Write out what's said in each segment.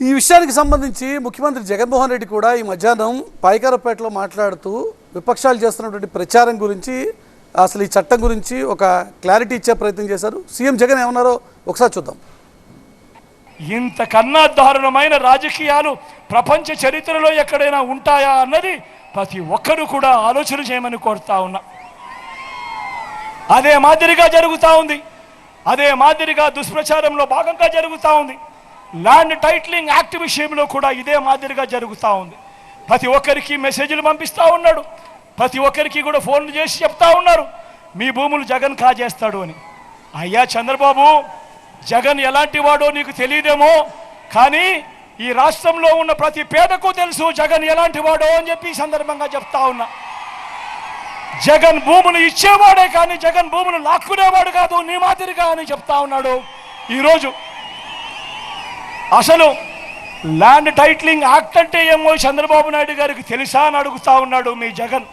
ఈ విషయానికి సంబంధించి ముఖ్యమంత్రి జగన్మోహన్ రెడ్డి కూడా ఈ మధ్యాహ్నం పాయికారపేటలో మాట్లాడుతూ విపక్షాలు చేస్తున్నటువంటి ప్రచారం గురించి అసలు ఈ చట్టం గురించి ఒక క్లారిటీ ఇచ్చే ప్రయత్నం చేశారు. సీఎం జగన్ ఏమన్నారో ఒకసారి చూద్దాం. ఇంతకన్నా దారుణమైన రాజకీయాలు ప్రపంచ చరిత్రలో ఎక్కడైనా ఉంటాయా అన్నది ప్రతి ఒక్కరూ కూడా ఆలోచన చేయమని కోరుతా ఉన్నా. అదే మాదిరిగా జరుగుతూ ఉంది. అదే మాదిరిగా దుష్ప్రచారంలో భాగంగా జరుగుతూ ఉంది. ల్యాండ్ టైటిలింగ్ యాక్ట్ విషయంలో కూడా ఇదే మాదిరిగా జరుగుతూ ఉంది. ప్రతి ఒక్కరికి మెసేజ్లు పంపిస్తూ ఉన్నాడు. ప్రతి ఒక్కరికి కూడా ఫోన్లు చేసి చెప్తా ఉన్నారు. మీ భూములు జగన్ కాజేస్తాడు అని. అయ్యా చంద్రబాబు జగన్ ఎలాంటి వాడో నీకు తెలియదేమో కానీ ఈ రాష్ట్రంలో ఉన్న ప్రతి పేదకు తెలుసు జగన్ ఎలాంటి వాడో అని చెప్పి ఈ సందర్భంగా చెప్తా ఉన్నా. జగన్ భూములు ఇచ్చేవాడే కానీ జగన్ భూములు లాక్కునేవాడు కాదు నీ మాదిరిగా అని చెప్తా ఉన్నాడు. ఈరోజు అసలు ల్యాండ్ టైటిలింగ్ యాక్ట్ అంటే ఏమో చంద్రబాబు నాయుడు గారికి తెలుసా అని అడుగుతా ఉన్నాడు మీ జగన్.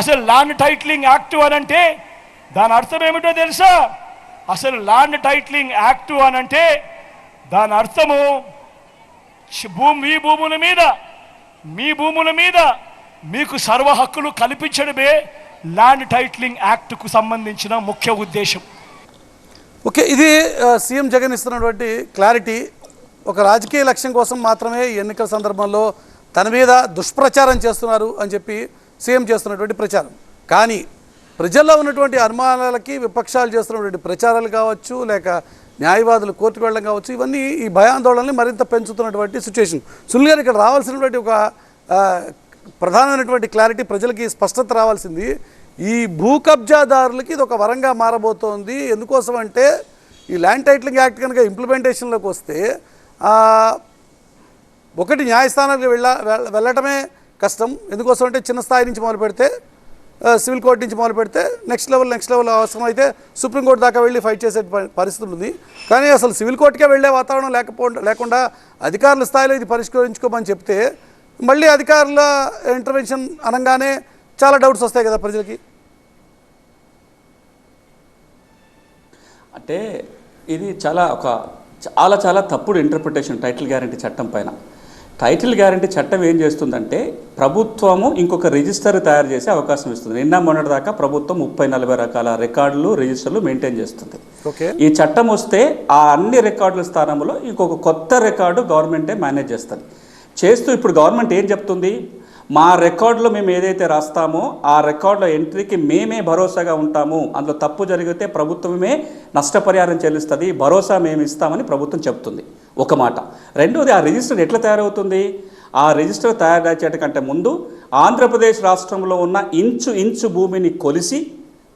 అసలు ల్యాండ్ టైటిలింగ్ యాక్ట్ అని అంటే దాని అర్థం ఏమిటో తెలుసా? అసలు ల్యాండ్ టైటిలింగ్ యాక్ట్ అని అంటే దాని అర్థము భూమి మీ భూముల మీద మీ భూముల మీద మీకు సర్వ హక్కులు కల్పించడమే ల్యాండ్ టైటిలింగ్ యాక్ట్కు సంబంధించిన ముఖ్య ఉద్దేశం. ఓకే ఇది సీఎం జగన్ ఇస్తున్నటువంటి క్లారిటీ. ఒక రాజకీయ లక్ష్యం కోసం మాత్రమే ఎన్నికల సందర్భంలో తన మీద దుష్ప్రచారం చేస్తున్నారు అని చెప్పి సీఎం చేస్తున్నటువంటి ప్రచారం. కానీ ప్రజల్లో ఉన్నటువంటి అనుమానాలకి విపక్షాలు చేస్తున్నటువంటి ప్రచారాలు కావచ్చు లేక న్యాయవాదులు కోర్టుకు వెళ్ళడం కావచ్చు ఇవన్నీ ఈ భయాందోళనని మరింత పెంచుతున్నటువంటి సిచ్యువేషన్ సునీల్ గారు ఇక్కడ రావాల్సినటువంటి ఒక ప్రధానమైనటువంటి క్లారిటీ ప్రజలకి స్పష్టత రావాల్సింది. ఈ భూ కబ్జాదారులకి ఇది ఒక వరంగా మారబోతోంది. ఎందుకోసం అంటే ఈ ల్యాండ్ టైటిలింగ్ యాక్ట్ కనుక ఇంప్లిమెంటేషన్లోకి వస్తే ఒకటి న్యాయస్థానానికి వెళ్ళ వెళ్ళటమే కష్టం. ఎందుకోసం అంటే చిన్న స్థాయి నుంచి మొదలు పెడితే సివిల్ కోర్టు నుంచి మొదలు పెడితే నెక్స్ట్ లెవెల్ నెక్స్ట్ లెవెల్ అవసరం అయితే సుప్రీంకోర్టు దాకా వెళ్ళి ఫైట్ చేసే పరిస్థితి ఉంది. కానీ అసలు సివిల్ కోర్టుకే వెళ్ళే వాతావరణం లేకపో లేకుండా అధికారుల స్థాయిలో ఇది పరిష్కరించుకోమని చెప్తే మళ్ళీ అధికారుల ఇంటర్వెన్షన్ అనగానే చాలా డౌట్స్ వస్తాయి కదా ప్రజలకి. అంటే ఇది చాలా ఒక చాలా చాలా తప్పుడు ఇంటర్ప్రిటేషన్ టైటిల్ గ్యారంటీ చట్టం పైన. టైటిల్ గ్యారంటీ చట్టం ఏం చేస్తుందంటే ప్రభుత్వము ఇంకొక రిజిస్టర్ తయారు చేసే అవకాశం ఇస్తుంది. నిన్న మొన్నటి దాకా ప్రభుత్వం ముప్పై నలభై రకాల రికార్డులు రిజిస్టర్లు మెయింటైన్ చేస్తుంది. ఓకే. ఈ చట్టం వస్తే ఆ అన్ని రికార్డుల స్థానంలో ఇంకొక కొత్త రికార్డు గవర్నమెంటే మేనేజ్ చేస్తుంది. చేస్తూ ఇప్పుడు గవర్నమెంట్ ఏం చెప్తుంది? మా రికార్డులో మేము ఏదైతే రాస్తామో ఆ రికార్డులో ఎంట్రీకి మేమే భరోసాగా ఉంటాము. అందులో తప్పు జరిగితే ప్రభుత్వమే నష్టపరిహారం చెల్లిస్తుంది భరోసా మేము ఇస్తామని ప్రభుత్వం చెప్తుంది. ఒక మాట. రెండోది ఆ రిజిస్టర్ ఎట్లా తయారవుతుంది? ఆ రిజిస్టర్ తయారు ముందు ఆంధ్రప్రదేశ్ రాష్ట్రంలో ఉన్న ఇంచు ఇంచు భూమిని కొలిసి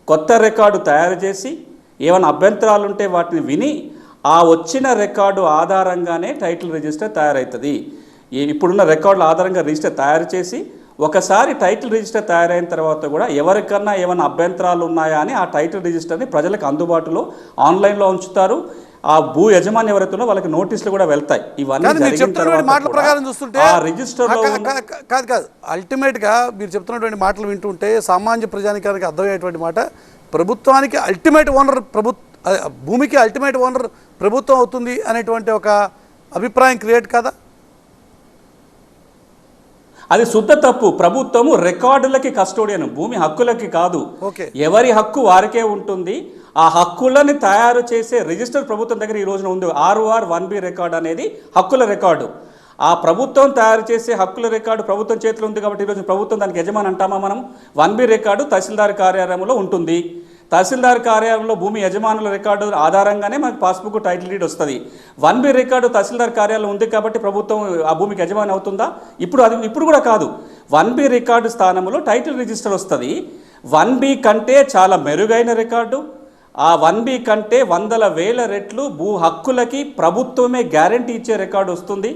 కొత్త రికార్డు తయారు చేసి ఏమైనా అభ్యంతరాలుంటే వాటిని విని ఆ వచ్చిన రికార్డు ఆధారంగానే టైటిల్ రిజిస్టర్ తయారవుతుంది ఇప్పుడున్న రికార్డుల ఆధారంగా రిజిస్టర్ తయారు చేసి ఒకసారి టైటిల్ రిజిస్టర్ తయారైన తర్వాత కూడా ఎవరికన్నా ఏమైనా అభ్యంతరాలు ఉన్నాయా అని ఆ టైటిల్ రిజిస్టర్ని ప్రజలకు అందుబాటులో ఆన్లైన్లో ఉంచుతారు. ఆ భూ యజమాని ఎవరైతే వాళ్ళకి నోటీసులు కూడా వెళ్తాయి. ఇవన్నీ మాటల ప్రకారం చూస్తుంటే ఆ కా- కాదు కాదు. అల్టిమేట్గా మీరు చెప్తున్నటువంటి మాటలు వింటుంటే సామాన్య ప్రజానికానికి అర్థమయ్యేటువంటి మాట ప్రభుత్వానికి అల్టిమేట్ ఓనర్ ప్రభు భూమికి అల్టిమేట్ ఓనర్ ప్రభుత్వం అవుతుంది అనేటువంటి ఒక అభిప్రాయం క్రియేట్ కదా? అది శుద్ధ తప్పు. ప్రభుత్వము రికార్డులకి కస్టోడియన్ భూమి హక్కులకి కాదు. ఓకే. ఎవరి హక్కు వారికే ఉంటుంది. ఆ హక్కులని తయారు చేసే రిజిస్టర్ ప్రభుత్వం దగ్గర ఈ రోజున ఉంది. ఆర్ఓఆర్ వన్ బి రికార్డ్ అనేది హక్కుల రికార్డు. ఆ ప్రభుత్వం తయారు చేసే హక్కుల రికార్డు ప్రభుత్వం చేతిలో ఉంది కాబట్టి ఈరోజు ప్రభుత్వం దానికి యజమాని అంటామా మనం వన్ బి రికార్డు తహసీల్దార్ కార్యాలయంలో ఉంటుంది. తహసీల్దార్ కార్యాలయంలో భూమి యజమానుల రికార్డు ఆధారంగానే మనకు పాస్బుక్ టైటిల్ డీడ్ వస్తుంది. వన్ బి రికార్డు తహసీల్దార్ కార్యాలయం ఉంది కాబట్టి ప్రభుత్వం ఆ భూమికి యజమాని అవుతుందా? ఇప్పుడు అది ఇప్పుడు కూడా కాదు. వన్ బి రికార్డు స్థానంలో టైటిల్ రిజిస్టర్ వస్తుంది. వన్ బి కంటే చాలా మెరుగైన రికార్డు. ఆ వన్ బి కంటే వందల వేల రెట్లు భూ హక్కులకి ప్రభుత్వమే గ్యారంటీ ఇచ్చే రికార్డు వస్తుంది.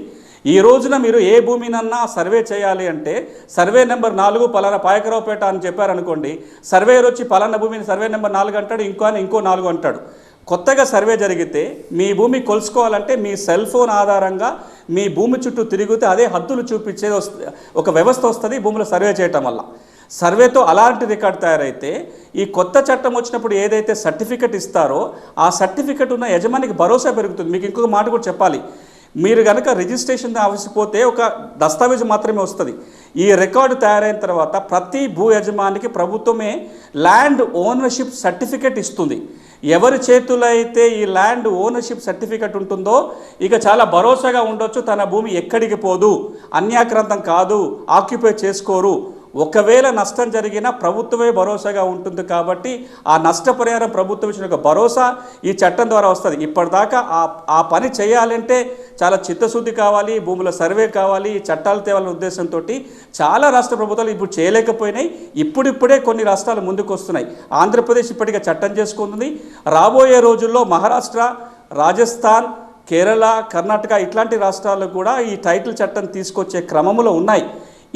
ఈ రోజున మీరు ఏ భూమినన్నా సర్వే చేయాలి అంటే సర్వే నెంబర్ నాలుగు పలానా పాయకరావుపేట అని చెప్పారనుకోండి సర్వేయర్ వచ్చి పలానా భూమిని సర్వే నెంబర్ నాలుగు అంటాడు ఇంకో అని ఇంకో నాలుగు అంటాడు. కొత్తగా సర్వే జరిగితే మీ భూమి కొలుసుకోవాలంటే మీ సెల్ ఫోన్ ఆధారంగా మీ భూమి చుట్టూ తిరిగితే అదే హద్దులు చూపించేది వస్తుంది ఒక వ్యవస్థ వస్తుంది భూమిలో సర్వే చేయటం వల్ల. సర్వేతో అలాంటి రికార్డ్ తయారైతే ఈ కొత్త చట్టం వచ్చినప్పుడు ఏదైతే సర్టిఫికెట్ ఇస్తారో ఆ సర్టిఫికెట్ ఉన్న యజమానికి భరోసా పెరుగుతుంది. మీకు ఇంకొక మాట కూడా చెప్పాలి. మీరు కనుక రిజిస్ట్రేషన్ ఆవసిపోతే ఒక దస్తావేజు మాత్రమే వస్తుంది. ఈ రికార్డు తయారైన తర్వాత ప్రతి భూ యజమానికి ప్రభుత్వమే ల్యాండ్ ఓనర్షిప్ సర్టిఫికెట్ ఇస్తుంది. ఎవరి చేతుల్లో అయితే ఈ ల్యాండ్ ఓనర్షిప్ సర్టిఫికెట్ ఉంటుందో ఇక చాలా భరోసాగా ఉండొచ్చు తన భూమి ఎక్కడికి పోదు అన్యాక్రాంతం కాదు ఆక్యుపై చేసుకోరు. ఒకవేళ నష్టం జరిగినా ప్రభుత్వమే భరోసాగా ఉంటుంది కాబట్టి ఆ నష్టపరిహారం ప్రభుత్వం ఇచ్చిన ఒక భరోసా ఈ చట్టం ద్వారా వస్తుంది. ఇప్పటిదాకా ఆ ఆ పని చేయాలంటే చాలా చిత్తశుద్ధి కావాలి భూముల సర్వే కావాలి చట్టాలు తేవాలనే ఉద్దేశంతో చాలా రాష్ట్ర ప్రభుత్వాలు ఇప్పుడు చేయలేకపోయినాయి. ఇప్పుడిప్పుడే కొన్ని రాష్ట్రాలు ముందుకు వస్తున్నాయి ఆంధ్రప్రదేశ్ ఇప్పటికే చట్టం చేసుకుంటుంది రాబోయే రోజుల్లో మహారాష్ట్ర రాజస్థాన్ కేరళ కర్ణాటక ఇట్లాంటి రాష్ట్రాలు కూడా ఈ టైటిల్ చట్టం తీసుకొచ్చే క్రమంలో ఉన్నాయి.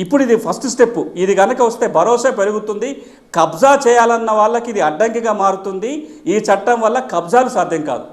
ఇప్పుడు ఇది ఫస్ట్ స్టెప్ ఇది కనుక వస్తే భరోసా పెరుగుతుంది. కబ్జా చేయాలన్న వాళ్ళకి ఇది అడ్డంకిగా మారుతుంది. ఈ చట్టం వల్ల కబ్జాలు సాధ్యం కాదు.